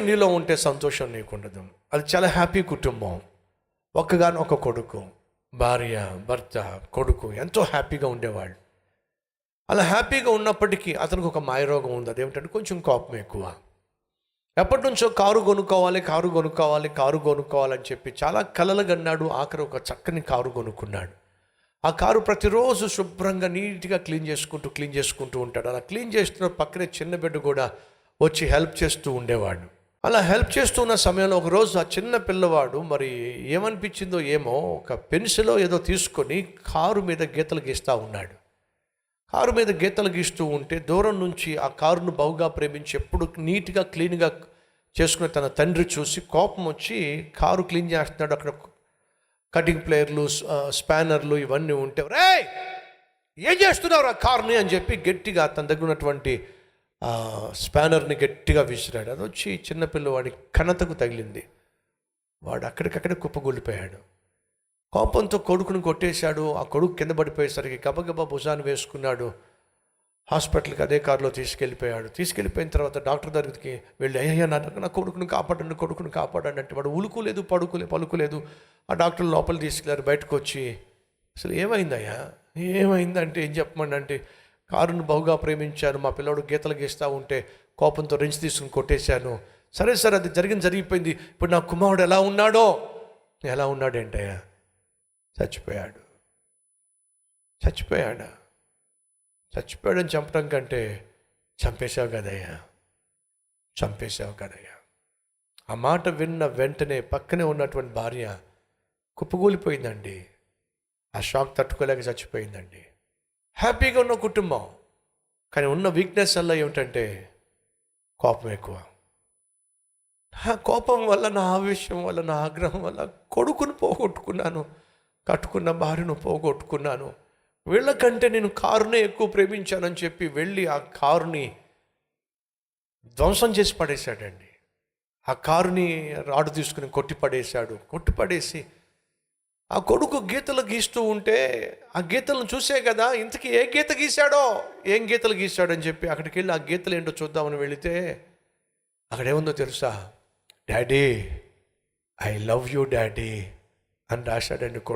నీలో ఉంటే సంతోషం నీకుండదు. అది చాలా హ్యాపీ కుటుంబం. ఒక్కగాని ఒక కొడుకు భార్య భర్త కొడుకు ఎంతో హ్యాపీగా ఉండేవాళ్ళు. అలా హ్యాపీగా ఉన్నప్పటికీ అతనికి ఒక మాయరోగం ఉంది. అదేమిటంటే కొంచెం కోపం ఎక్కువ. ఎప్పటి నుంచో కారు కొనుక్కోవాలి కారు కొనుక్కోవాలి కారు కొనుక్కోవాలని చెప్పి చాలా కలలు కన్నాడు. ఆఖరి ఒక చక్కని కారు కొనుక్కున్నాడు. ఆ కారు ప్రతిరోజు శుభ్రంగా నీట్గా క్లీన్ చేసుకుంటూ క్లీన్ చేసుకుంటూ ఉంటాడు. అలా క్లీన్ చేస్తున్న పక్కనే చిన్న బిడ్డ కూడా వచ్చి హెల్ప్ చేస్తూ ఉండేవాడు. అలా హెల్ప్ చేస్తున్న సమయంలో ఒకరోజు ఆ చిన్న పిల్లవాడు మరి ఏమనిపించిందో ఏమో ఒక పెన్సిల్ ఏదో తీసుకొని కారు మీద గీతలు గీస్తూ ఉన్నాడు. కారు మీద గీతలు గీస్తూ ఉంటే దూరం నుంచి ఆ కారును బావుగా ప్రేమించి ఎప్పుడు నీట్గా క్లీన్గా చేసుకునే తన తండ్రి చూసి కోపం వచ్చి కారు క్లీన్ చేస్తున్నాడు. అక్కడ కటింగ్ ప్లేయర్లు స్పానర్లు ఇవన్నీ ఉంటే రే ఏం చేస్తున్నారు ఆ కార్ని? అని చెప్పి గట్టిగా తన దగ్గర ఉన్నటువంటి ఆ, స్పానర్ని గట్టిగా విసిరాడు. అది వచ్చి చిన్నపిల్లవాడి కణతకు తగిలింది. వాడు అక్కడికక్కడే కుప్పగొల్లిపోయాడు. కోపంతో కొడుకుని కొట్టేశాడు. ఆ కొడుకు కింద పడిపోయేసరికి గబగబా భుజాన్ని వేసుకున్నాడు. హాస్పిటల్కి అదే కారులో తీసుకెళ్ళిపోయాడు. తీసుకెళ్ళిపోయిన తర్వాత డాక్టర్ దగ్గరికి వెళ్ళి అయ్యా నా నా కొడుకును కాపాడండి కొడుకుని కాపాడండి అంటే వాడు ఉలుకులేదు పడుకోలే పలుకులేదు. ఆ డాక్టర్ లోపల తీసుకెళ్ళారు బయటకు వచ్చి అసలు ఏమైందయ్యా? ఏమైందంటే ఏం చెప్పమండి? అంటే కారును బహుగా ప్రేమించాను. మా పిల్లోడు గీతలు గీస్తూ ఉంటే కోపంతో రెంచి తీసుకుని కొట్టేశాను. సరే సరే అది జరిగింది జరిగిపోయింది. ఇప్పుడు నా కుమారుడు ఎలా ఉన్నాడో? ఎలా ఉన్నాడేంటయ్యా చచ్చిపోయాడు. చచ్చిపోయాడా? చచ్చిపోయాడని చంపడం కంటే చంపేశావు కదయ్యా చంపేశావు కదయ్యా. ఆ మాట విన్న వెంటనే పక్కనే ఉన్నటువంటి భార్య కుప్పగూలిపోయిందండి ఆ షాక్ తట్టుకోలేక చచ్చిపోయిందండి. హ్యాపీగా ఉన్న కుటుంబం కానీ ఉన్న వీక్నెస్ వల్ల ఏమిటంటే కోపం ఎక్కువ. నా కోపం వల్ల నా ఆవేశం వల్ల నా ఆగ్రహం వల్ల కొడుకును పోగొట్టుకున్నాను కట్టుకున్న భార్యను పోగొట్టుకున్నాను. వీళ్ళకంటే నేను కారునే ఎక్కువ ప్రేమించానని చెప్పి వెళ్ళి ఆ కారుని ధ్వంసం చేసి పడేశాడండి. ఆ కారుని రాడు తీసుకుని కొట్టి పడేశాడు. కొట్టి పడేసి ఆ కొడుకు గీతలు గీస్తూ ఉంటే ఆ గీతలను చూసే కదా ఇంతకీ ఏ గీత గీశాడో? ఏం గీతలు గీశాడని చెప్పి అక్కడికి వెళ్ళి ఆ గీతలు ఏంటో చూద్దామని వెళితే అక్కడేముందో తెలుసా? Daddy I love you daddy అని రాశాడండి కొడుకు.